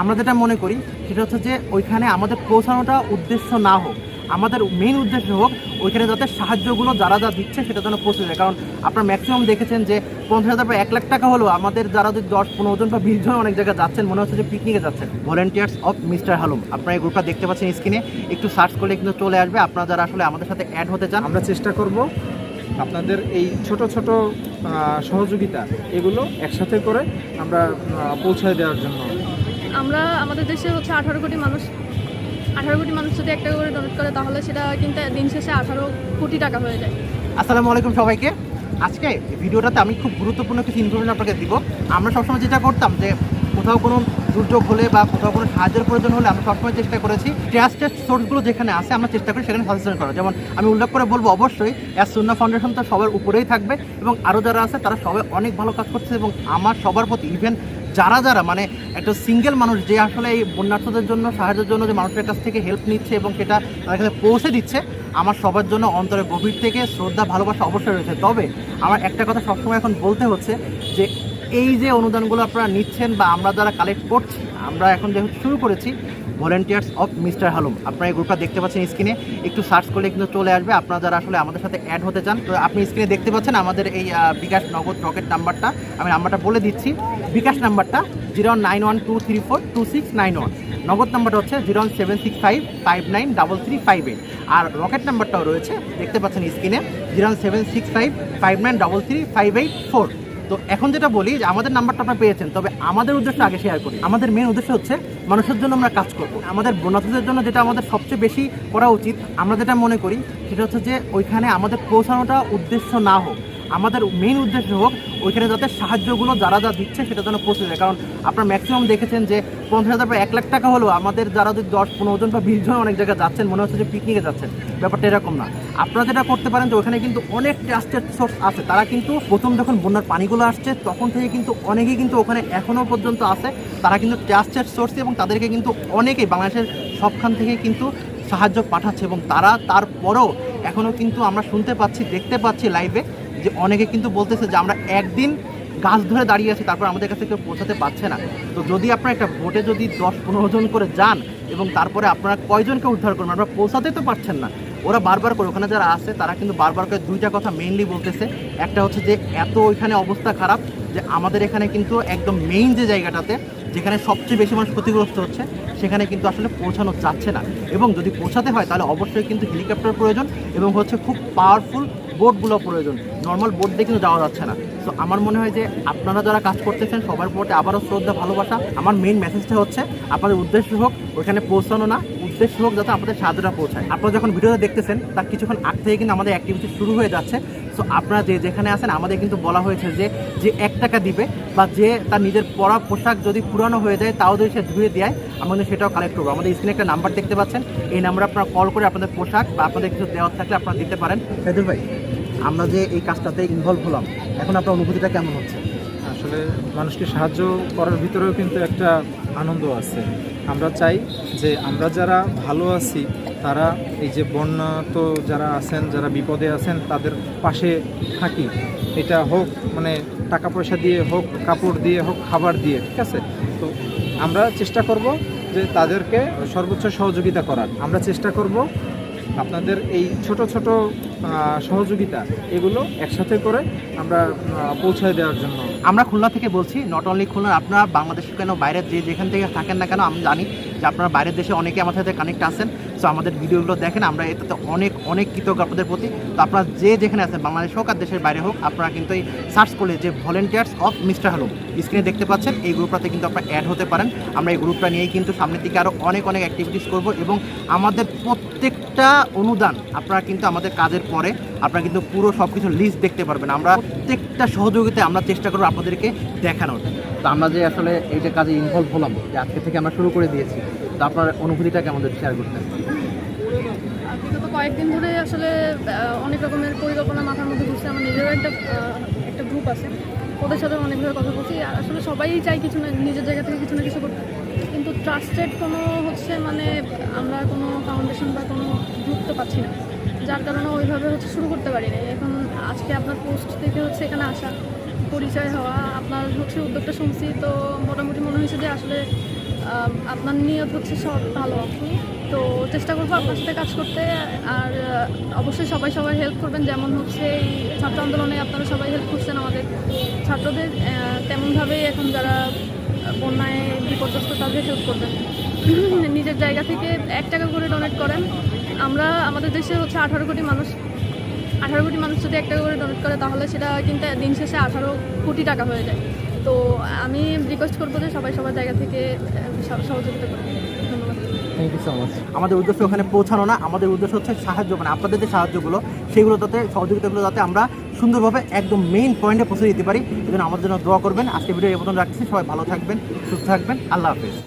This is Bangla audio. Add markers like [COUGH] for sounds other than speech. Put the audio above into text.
আমরা যেটা মনে করি, সেটা হচ্ছে যে ওইখানে আমাদের পৌঁছানোটা উদ্দেশ্য না হোক, আমাদের মেইন উদ্দেশ্য হোক, ওইখানে যাতে সাহায্যগুলো যারা যা দিচ্ছে সেটা যেন পৌঁছে যায়। কারণ আপনারা ম্যাক্সিমাম দেখেছেন যে পঞ্চাশ হাজার বা এক লাখ টাকা হলো আমাদের যারা যদি দশ, পনেরো জন বা বিশ জন অনেক জায়গায় যাচ্ছেন, মনে হচ্ছে যে পিকনিকে যাচ্ছেন। ভলেন্টিয়ার্স অফ মিস্টার হালুম আপনারা এই গ্রুপটা দেখতে পাচ্ছেন স্ক্রিনে একটু সার্চ করলে কিন্তু চলে আসবে। আপনারা যারা আসলে আমাদের সাথে অ্যাড হতে চান, আমরা চেষ্টা করব আপনাদের এই ছোট ছোট সহযোগিতা, এগুলো একসাথে করে আমরা পৌঁছায় দেওয়ার জন্য। আমরা আমাদের দেশে হচ্ছে আঠারো কোটি মানুষ, আঠারো কোটি মানুষ যদি একটা করে ডোনেট করে, তাহলে সেটা কিন্তু দিন শেষে আঠারো কোটি টাকা হয়ে যায়। আসসালামু আলাইকুম সবাইকে। আজকে ভিডিওটাতে আমি খুব গুরুত্বপূর্ণ কিছু ইনফরমেশন আপনাকে দিব। আমরা সবসময় যেটা করতাম যে কোথাও কোনো দুর্যোগ হলে বা কোথাও কোনো সাহায্যের প্রয়োজন হলে আমরা সবসময় চেষ্টা করেছি। ট্রাস্টেড সোর্সগুলো যেখানে আছে, আমরা চেষ্টা করি সেখানে সাজেশন করা যেমন আমি উল্লেখ করে বলব, অবশ্যই অ্যাজ সুন্না ফাউন্ডেশন তো সবার উপরেই থাকবে এবং আরও যারা আছে, তারা সবাই অনেক ভালো কাজ করছে এবং আমার সবার প্রতি ইভেন যারা যারা মানে একটা সিঙ্গেল মানুষ যে আসলে এই বন্যার্থদের জন্য, সাহায্যের জন্য যে মানুষের কাছ থেকে হেল্প নিচ্ছে এবং সেটা তাদের কাছে পৌঁছে দিচ্ছে, আমার সবার জন্য অন্তরে গভীর থেকে শ্রদ্ধা, ভালোবাসা অবশ্যই রয়েছে। তবে আমার একটা কথা সবসময় এখন বলতে হচ্ছে যে, এই যে অনুদানগুলো আপনারা নিচ্ছেন বা আমরা যারা কালেক্ট করছি, আমরা এখন যেহেতু শুরু করেছি ভলেন্টিয়ার্স অফ মিস্টার হালুম। আপনারা এই গ্রুপটা দেখতে পাচ্ছেন স্ক্রিনে। একটু সার্চ করলে কিন্তু চলে আসবে। আপনারা যারা আসলে আমাদের সাথে অ্যাড হতে চান, তো আপনি স্ক্রিনে দেখতে পাচ্ছেন আমাদের এই বিকাশ নগদ রকেট নাম্বারটা। আমি নাম্বারটা বলে দিচ্ছি। বিকাশ নাম্বারটা zero nine one two three four two six nine one Nagad নাম্বারটা হচ্ছে zero seven six five five nine double three five eight আর রকেট নাম্বারটাও রয়েছে, দেখতে পাচ্ছেন স্ক্রিনে zero seven six five five nine double three five eight four তো এখন যেটা বলি যে আমাদের নাম্বারটা আপনারা পেয়েছেন, তবে আমাদের উদ্দেশ্য আগে শেয়ার করি। আমাদের মেন উদ্দেশ্য হচ্ছে মানুষের জন্য আমরা কাজ করব। আমাদের বন্যার্থীদের জন্য যেটা আমাদের সবচেয়ে বেশি করা উচিত, আমরা যেটা মনে করি, সেটা হচ্ছে যে ওইখানে আমাদের পৌঁছানোটা উদ্দেশ্য না হোক। আমাদের মেইন উদ্দেশ্য হোক ওইখানে যাতে সাহায্যগুলো যারা যা দিচ্ছে সেটা যেন পৌঁছে যায়। কারণ আপনারা ম্যাক্সিমাম দেখেছেন যে পঞ্চাশ হাজার এক লাখ টাকা হলো আমাদের যারা যদি দশ, পনেরো জন বা বিশ জন অনেক জায়গায় যাচ্ছেন, মনে হচ্ছে যে পিকনিকে যাচ্ছেন। ব্যাপারটা এরকম না। আপনারা যেটা করতে পারেন যে ওখানে কিন্তু অনেক ট্রাস্টেড সোর্স আছে। তারা কিন্তু প্রথম যখন বন্যার পানিগুলো আসছে, তখন থেকে কিন্তু অনেকেই কিন্তু ওখানে এখনও পর্যন্ত আছে। তারা কিন্তু ট্রাস্টেড সোর্স এবং তাদেরকে কিন্তু অনেকেই বাংলাদেশের সবখান থেকে কিন্তু সাহায্য পাঠাচ্ছে এবং তারা তারপরেও এখনও কিন্তু আমরা শুনতে পাচ্ছি, দেখতে পাচ্ছি লাইভে যে অনেকে কিন্তু বলতেছে যে আমরা একদিন গাছ ধরে দাঁড়িয়ে আছি, তারপর আমাদের কাছে কেউ পৌঁছাতে পারছে না। তো যদি আপনারা একটা ভোটে যদি দশ পনেরো জন করে যান এবং তারপরে আপনারা কয়জনকে উদ্ধার করবেন, আপনারা পৌঁছাতে তো পারছেন না। ওরা বারবার করে, ওখানে যারা আছে, তারা কিন্তু বারবার করে দুইটা কথা মেইনলি বলতেছে। একটা হচ্ছে যে, এত ওইখানে অবস্থা খারাপ যে আমাদের এখানে কিন্তু একদম মেইন যে জায়গাটাতে, যেখানে সবচেয়ে বেশি মানুষ ক্ষতিগ্রস্ত হচ্ছে, সেখানে কিন্তু আসলে পৌঁছানো যাচ্ছে না। এবং যদি পৌঁছাতে হয়, তাহলে অবশ্যই কিন্তু হেলিকপ্টার প্রয়োজন এবং হচ্ছে খুব পাওয়ারফুল বোটগুলো প্রয়োজন। নর্মাল বোট দিয়ে কিন্তু যাওয়া যাচ্ছে না। তো আমার মনে হয় যে আপনারা যারা কাজ করতেছেন, সবার প্রতি আবারও শ্রদ্ধা, ভালোবাসা। আমার মেইন মেসেজটা হচ্ছে, আপনাদের উদ্দেশ্য হোক, ওইখানে পৌঁছানো না। উদ্দেশ্য হোক যাতে আমাদের সাহায্যটা পৌঁছায়। আপনারা যখন ভিডিওটা দেখতেছেন, তার কিছুক্ষণ আগ থেকে কিন্তু আমাদের অ্যাক্টিভিটি শুরু হয়ে যাচ্ছে। সো আপনারা যে যেখানে আছেন, আমাদের কিন্তু বলা হয়েছে যে যে এক টাকা দিবে বা যে তার নিজের পরা পোশাক যদি পুরানো হয়ে যায়, তাও যদি সে ধুয়ে দেয় আমাদের সেটাও কালেক্ট করব। আমাদের স্ক্রিনে একটা নাম্বার দেখতে পাচ্ছেন। এই নাম্বারে আপনারা কল করে আপনাদের পোশাক বা আপনাদের কিছু দেওয়ার থাকলে আপনারা দিতে পারেন। ফেদুল ভাই আমরা যে এই কাজটাতে ইনভলভ হলাম, এখন আপনার অনুভূতিটা কেমন হচ্ছে? আসলে মানুষকে সাহায্য করার ভিতরেও কিন্তু একটা আনন্দ আছে। আমরা চাই যে আমরা যারা ভালো আছি, তারা এই যে বন্যা তো যারা আছেন, যারা বিপদে আছেন, তাদের পাশে থাকি। এটা হোক মানে টাকা পয়সা দিয়ে হোক, কাপড় দিয়ে হোক, খাবার দিয়ে, ঠিক আছে? তো আমরা চেষ্টা করব যে তাদেরকে সর্বোচ্চ সহযোগিতা করার। আমরা চেষ্টা করব আপনাদের এই ছোট ছোট সহযোগিতা, এগুলো একসাথে করে আমরা পৌঁছায় দেওয়ার জন্য। আমরা খুলনা থেকে বলছি নট অনলি খুলনা, আপনারা বাংলাদেশ কেন বাইরের যে যেখান থেকে থাকেন না কেন, আমি জানি যে আপনারা বাইরের দেশে অনেকে আমাদের সাথে কানেক্ট আছেন। সো আমাদের ভিডিওগুলো দেখেন, আমরা এটাতে অনেক অনেক কৃতজ্ঞ আপনাদের প্রতি। তো আপনারা যে যেখানে আছেন, বাংলাদেশ হোক আর দেশের বাইরে হোক, আপনারা কিন্তু এই সার্চ করলে যে ভলেন্টিয়ার্স অফ মিস্টার হালুম স্ক্রিনে দেখতে পাচ্ছেন, এই গ্রুপটাতে কিন্তু আপনারা অ্যাড হতে পারেন। আমরা এই গ্রুপটা নিয়েই কিন্তু সামনের দিকে আরও অনেক অনেক অ্যাক্টিভিটিস করব এবং আমাদের প্রত্যেকটা অনুদান আপনারা কিন্তু আমাদের কাজের পরে আপনারা কিন্তু পুরো সব কিছু লিস্ট দেখতে পারবেন। আমরা প্রত্যেকটা সহযোগিতায় আমরা চেষ্টা করব আপনাদেরকে দেখানোর। তো আমরা যে আসলে এই যে কাজে ইনভলভ হলাম, যে আজকে থেকে আমরা শুরু করে দিয়েছি আপনার অনুভূতিটা কেমন যদি শেয়ার করতেন? বিগত কয়েকদিন ধরে আসলে অনেক রকমের পরিকল্পনা মাথার মধ্যে ঘুরছে। আমার নিজেরও একটা একটা গ্রুপ আছে। ওদের সাথে অনেকভাবে কথা বলছি। আর আসলে সবাই চাই কিছু না, নিজের জায়গা থেকে কিছু না কিছু করতে। কিন্তু ট্রাস্টেড কোনো হচ্ছে মানে আমরা কোনো ফাউন্ডেশন বা কোনো গ্রুপ তো পাচ্ছি না। যার কারণে ওইভাবে হচ্ছে শুরু করতে পারি না এখন আজকে আপনার পোস্ট থেকে হচ্ছে এখানে আসা, পরিচয় হওয়া, আপনার হচ্ছে উদ্যোগটা শুনছি তো মোটামুটি মনে হয়েছে যে আসলে আপনার নিয়ত হচ্ছে সব ভালো আপনি তো চেষ্টা করব আপনার সাথে কাজ করতে। আর অবশ্যই সবাই সবাই হেল্প করবেন। যেমন হচ্ছে এই ছাত্র আন্দোলনে আপনারা সবাই হেল্প করছেন আমাদের ছাত্রদের তেমনভাবেই এখন যারা বন্যায় বিপর্যস্ত তাদের হেল্প করবেন। [LAUGHS] নিজের জায়গা থেকে এক টাকা করে ডোনেট করেন। আমরা আমাদের দেশে হচ্ছে আঠারো কোটি মানুষ আঠারো কোটি মানুষ যদি একটা করে ডোনেট করে, তাহলে সেটা কিন্তু দিন শেষে আঠারো কোটি টাকা হয়ে যায়। তো আমি রিকোয়েস্ট করব যে সবাই সবার জায়গা থেকে সহযোগিতা মাচ আমাদের উদ্দেশ্য ওখানে পৌঁছানো না, আমাদের উদ্দেশ্য হচ্ছে সাহায্য মানে আপনাদের যে সাহায্যগুলো, সেগুলো যাতে, সহযোগিতাগুলো যাতে আমরা সুন্দরভাবে একদম মেইন পয়েন্টে পৌঁছে দিতে পারি এই জন্য আমাদের জন্য দোয়া করবেন। আজকে ভিডিও মতন রাখছি, সবাই ভালো থাকবেন, সুস্থ থাকবেন, আল্লাহ হাফেজ।